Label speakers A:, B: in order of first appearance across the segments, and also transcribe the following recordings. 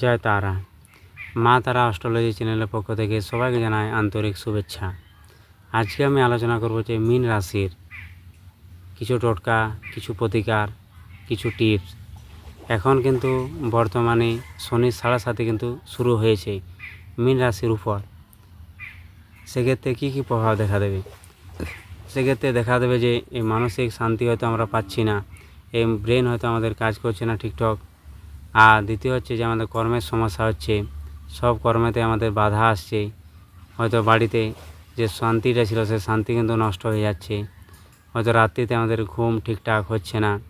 A: জয় তারা। মা তারা অস্ট্রোলজি চ্যানেলের পক্ষ থেকে সবাইকে জানায় আন্তরিক শুভেচ্ছা। আজকে আমি আলোচনা করব যে মীন রাশির কিছু টোটকা, কিছু প্রতিকার, কিছু টিপস। এখন কিন্তু বর্তমানে শনির সাড়ে সাথে কিন্তু শুরু হয়েছে মীন রাশির উপর। সেক্ষেত্রে কী কী প্রভাব দেখা দেবে? সেক্ষেত্রে দেখা দেবে যে এই মানসিক শান্তি হয়তো আমরা পাচ্ছি না, এই ব্রেন হয়তো আমাদের কাজ করছে না ঠিকঠাক। আর দ্বিতীয় হচ্ছে যে আমাদের কর্মের সমস্যা হচ্ছে, সব কর্মেতে আমাদের বাধা আসছে। হয়তো বাড়িতে যে শান্তিটা ছিল, সে শান্তি কিন্তু নষ্ট হয়ে যাচ্ছে। হয়তো রাত্রিতে আমাদের ঘুম ঠিকঠাক হচ্ছে না।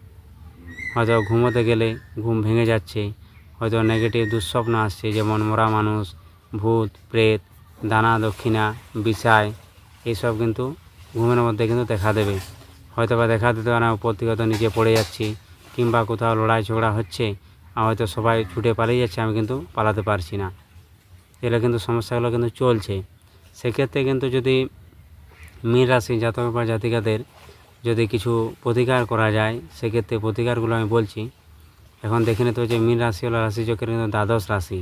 A: হয়তো ঘুমোতে গেলে ঘুম ভেঙে যাচ্ছে। হয়তো নেগেটিভ দুঃস্বপ্ন আসছে, যেমন মরা মানুষ, ভূত, প্রেত, দানা, দক্ষিণা, বিষায় এইসব কিন্তু ঘুমের মধ্যে কিন্তু দেখা দেবে। হয়তো বা দেখা দিতে পারে প্রতিগত নিচে পড়ে যাচ্ছি, কিংবা কোথাও লড়াই ঝগড়া হচ্ছে হয়তো সবাই ছুটে পালিয়ে যাচ্ছে, আমি কিন্তু পালাতে পারছি না। এগুলো কিন্তু সমস্যাগুলো কিন্তু চলছে। সেক্ষেত্রে কিন্তু যদি মীন রাশি জাতক বা জাতিকাদের যদি কিছু প্রতিকার করা যায়, সেক্ষেত্রে প্রতিকারগুলো আমি বলছি। এখন দেখে নিতে যে মীন রাশি হলো রাশিচক্রের কিন্তু দ্বাদশ রাশি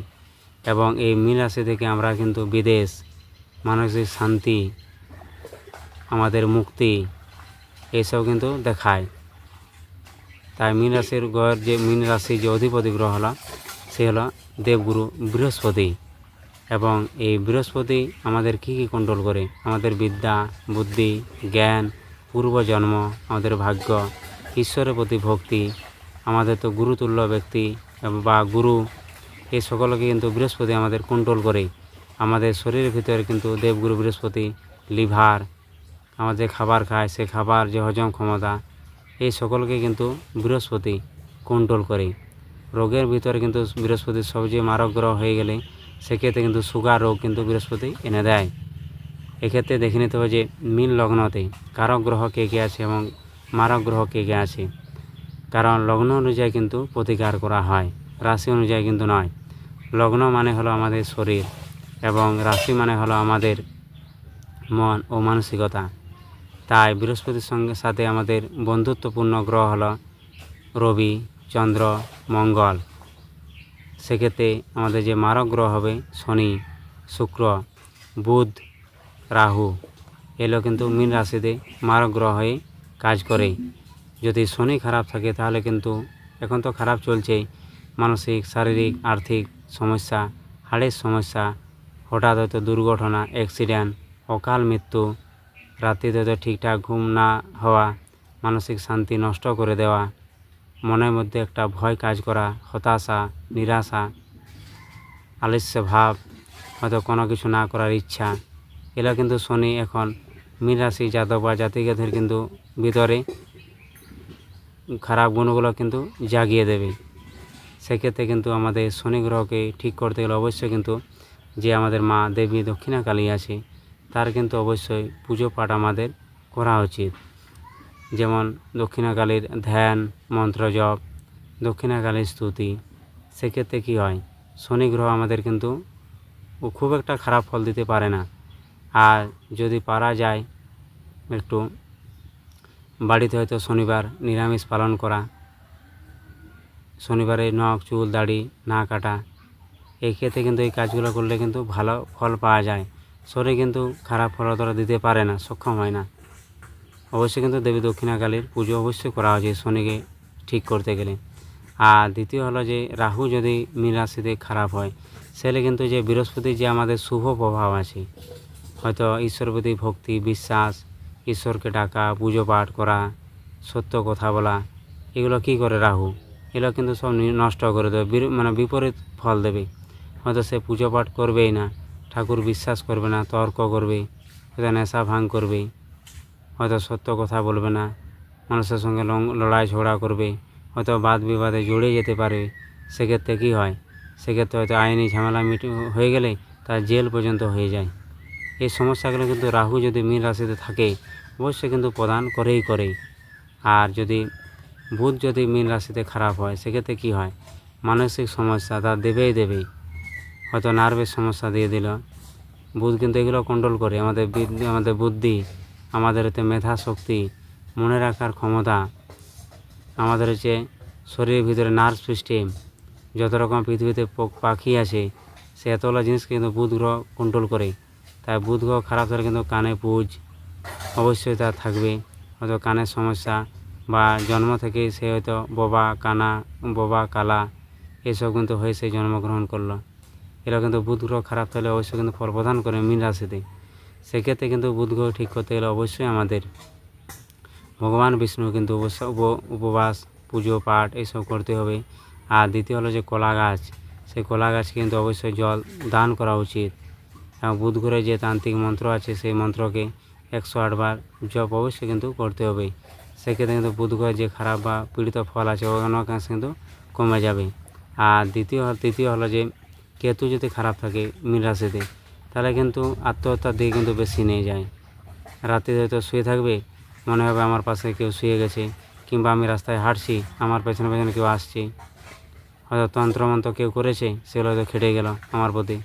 A: এবং এই মীন রাশি থেকে আমরা কিন্তু বিদেশ, মানসিক শান্তি, আমাদের মুক্তি এইসব কিন্তু দেখায়। তাই মীন রাশির গ্রহের যে মীন রাশির যে অধিপতি গ্রহ হলো, সে হলো দেবগুরু বৃহস্পতি। এবং এই বৃহস্পতি আমাদের কী কী কন্ট্রোল করে? আমাদের বিদ্যা, বুদ্ধি, জ্ঞান, পূর্বজন্ম, আমাদের ভাগ্য, ঈশ্বরের প্রতি ভক্তি, আমাদের তো গুরুতুল্য ব্যক্তি বা গুরু। এই সকলকে কিন্তু বৃহস্পতি আমাদের কন্ট্রোল করে। আমাদের শরীরের ভিতরে কিন্তু দেবগুরু বৃহস্পতি, লিভার, আমাদের খাবার খায়, সে খাবার যে হজম ক্ষমতা এই সকলকে কিন্তু বৃহস্পতি কন্ট্রোল করে। রোগের ভিতরে কিন্তু বৃহস্পতি সবচেয়ে মারক গ্রহ হয়ে গেলে সেক্ষেত্রে কিন্তু সুগার রোগ কিন্তু বৃহস্পতি এনে দেয়। এক্ষেত্রে দেখে নিতে হবে যে মিন লগ্নতে কারক গ্রহ কে কে আছে এবং মারক গ্রহ কে কে আছে। কারণ লগ্ন অনুযায়ী কিন্তু প্রতিকার করা হয়, রাশি অনুযায়ী কিন্তু নয়। লগ্ন মানে হলো আমাদের শরীর এবং রাশি মানে হলো আমাদের মন ও মানসিকতা। তাই বৃহস্পতির সঙ্গে সাথে আমাদের বন্ধুত্বপূর্ণ গ্রহ হলো রবি, চন্দ্র, মঙ্গল। সেক্ষেত্রে আমাদের যে মারক গ্রহ হবে শনি, শুক্র, বুধ, রাহু। এগুলো কিন্তু মীন রাশিতে মারক গ্রহ হয়ে কাজ করে। যদি শনি খারাপ থাকে তাহলে কিন্তু এখন তো খারাপ চলছেই। মানসিক, শারীরিক, আর্থিক সমস্যা, হাড়ের সমস্যা, হঠাৎ হয়তো দুর্ঘটনা অ্যাক্সিডেন্ট অকাল মৃত্যু রাত্রিতে হয়তো ঠিকঠাক ঘুম না হওয়া, মানসিক শান্তি নষ্ট করে দেওয়া, মনের মধ্যে একটা ভয় কাজ করা, হতাশা, নিরাশা, আলস্য ভাব, হয়তো কোনো কিছু না করার ইচ্ছা এগুলো কিন্তু শনি এখন মীন রাশি, জাতক বা জাতিকাদের কিন্তু ভিতরে খারাপ গুণগুলো কিন্তু জাগিয়ে দেবে। সেক্ষেত্রে কিন্তু আমাদের শনি গ্রহকে ঠিক করতে গেলে অবশ্যই কিন্তু যে আমাদের মা দেবী দক্ষিণা কালী আছে তার কিন্তু অবশ্যই পুজো পাঠ আমাদের করা উচিত। যেমন দক্ষিণাকালীর ধ্যান, মন্ত্র জপ, দক্ষিণাকালীর স্তুতি, সেক্ষেত্রে কী হয়, শনি গ্রহ আমাদের কিন্তু খুব একটা খারাপ ফল দিতে পারে না। আর যদি পারা যায়, একটু বাড়িতে হয়তো শনিবার নিরামিষ পালন করা, শনিবারে নখ, চুল, দাড়ি না কাটা, এই ক্ষেত্রে কিন্তু এই কাজগুলো করলে কিন্তু ভালো ফল পাওয়া যায়। শরীর কিন্তু খারাপ ফল অতটা দিতে পারে না, সক্ষম হয় না। অবশ্যই কিন্তু দেবী দক্ষিণাকালীর পুজো অবশ্যই করা উচিত শনিকে ঠিক করতে গেলে। আর দ্বিতীয় হলো যে, রাহু যদি মীন রাশিতে খারাপ হয়, সেলে কিন্তু যে বৃহস্পতির যে আমাদের শুভ প্রভাব আছে, হয়তো ঈশ্বর প্রতি ভক্তি, বিশ্বাস, ঈশ্বরকে ডাকা, পুজো পাঠ করা, সত্য কথা বলা, এগুলো কি করে রাহু? এগুলো কিন্তু সব নষ্ট করে দেবে মানে বিপরীত ফল দেবে। হয়তো সে পুজো পাঠ করবেই না। ঠাকুর বিশ্বাস করবে না, তর্ক করবে, হয়তো নেশা ভাঙ করবে, হয়তো সত্য কথা বলবে না, মানুষের সঙ্গে লড়াই ঝগড়া করবে, হয়তো বাদ বিবাদে জড়িয়ে যেতে পারে, সেক্ষেত্রে কী হয়? সেক্ষেত্রে হয়তো আইনি ঝামেলা মিট, হয়ে গেলে তার জেল পর্যন্ত হয়ে যায়। এই সমস্যাগুলো কিন্তু রাহু যদি মীন রাশিতে থাকে, অবশ্যই কিন্তু প্রদান করেই করে। আর যদি বুধ যদি মীন রাশিতে খারাপ হয়, সেক্ষেত্রে কী হয়? মানসিক সমস্যা তা দেবেই দেবেই হয়তো নার্ভের সমস্যা দিয়ে দিল। বুধ কিন্তু এগুলো কন্ট্রোল করে। আমাদের আমাদের বুদ্ধি, আমাদের হচ্ছে মেধা শক্তি, মনে রাখার ক্ষমতা, আমাদের হচ্ছে শরীরের ভিতরে নার্ভ সিস্টেম যত রকম পৃথিবীতে পাখি আছে, সে এতগুলো জিনিসকে কিন্তু বুধ গ্রহ কন্ট্রোল করে। তাই বুধ গ্রহ খারাপ থাকলে কিন্তু কানে পুজ অবশ্যই তার থাকবে। হয়তো কানের সমস্যা বা জন্ম থেকেই সে হয়তো বোবা, কানা, বোবা, কালা, এসব কিন্তু হয়ে সে জন্মগ্রহণ করল। এরা কিন্তু বুধ গ্রহ খারাপ থাকলে অবশ্যই কিন্তু ফল প্রদান করে মীন রাশিতে। সেক্ষেত্রে কিন্তু বুধ গ্রহ ঠিক করতে গেলে অবশ্যই আমাদের ভগবান, বিষ্ণু কিন্তু উপবাস, পুজো, পাঠ এইসব করতে হবে। আর দ্বিতীয় হলো যে কলা গাছ, সেই কলা গাছ কিন্তু অবশ্যই জল দান করা উচিত। এবং বুধ ঘুরে যে তান্ত্রিক মন্ত্র আছে, সেই মন্ত্রকে একশো আটবার জপ অবশ্যই কিন্তু করতে হবে। সেক্ষেত্রে কিন্তু বুধ ঘরে যে খারাপ বা পীড়িত ফল আছে অনেকাংশে কিন্তু কমে যাবে। আর দ্বিতীয় তৃতীয় হলো যে কেতু যদি খারাপ থাকে মীন রাশিতে তাহলে কিন্তু আত্মহত্যার দিকে কিন্তু বেশি নিয়ে যায়। রাতে হয়তো শুয়ে থাকবে, মনে হবে আমার পাশে কেউ শুয়ে গেছে, কিংবা আমি রাস্তায় হাঁটছি, আমার পেছনে পেছনে কেউ আসছে। হয়তো তন্ত্রমন্ত্র কেউ করেছে, সেগুলো হয়তো খেটে গেল আমার প্রতি।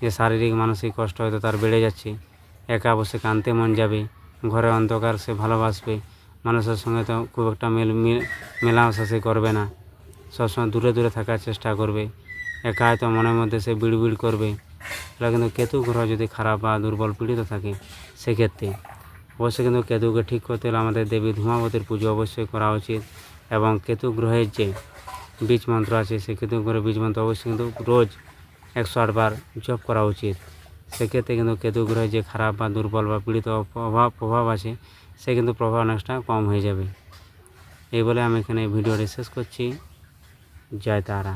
A: যে শারীরিক, মানসিক কষ্ট হয়তো তার বেড়ে যাচ্ছে। একা বসে কানতে মন যাবে, ঘরে অন্ধকার সে ভালোবাসবে, মানুষের সঙ্গে তো খুব একটা মেল মিল- মেলামেশা সে করবে না। সবসময় দূরে দূরে থাকার চেষ্টা করবে। একা হয়তো মনের মধ্যে সে বিড়বিড় করবে। এটা কিন্তু কেতু গ্রহ যদি খারাপ বা দুর্বল পীড়িত থাকে, সেক্ষেত্রে অবশ্যই কিন্তু কেতুকে ঠিক করতে হলে আমাদের দেবী ধূমাবতীর পুজো অবশ্যই করা উচিত। এবং কেতু গ্রহের যে বীজ মন্ত্র আছে, সেই কেতু গ্রহের বীজ মন্ত্র অবশ্যই কিন্তু রোজ একশো আটবার জপ করা উচিত। সেক্ষেত্রে কিন্তু কেতু গ্রহে যে খারাপ বা দুর্বল বা পীড়িত প্রভাব প্রভাব আছে, সে কিন্তু প্রভাব অনেকটা কম হয়ে যাবে। এই বলে আমি এখানে ভিডিওটি শেষ করছি। জয় তারা।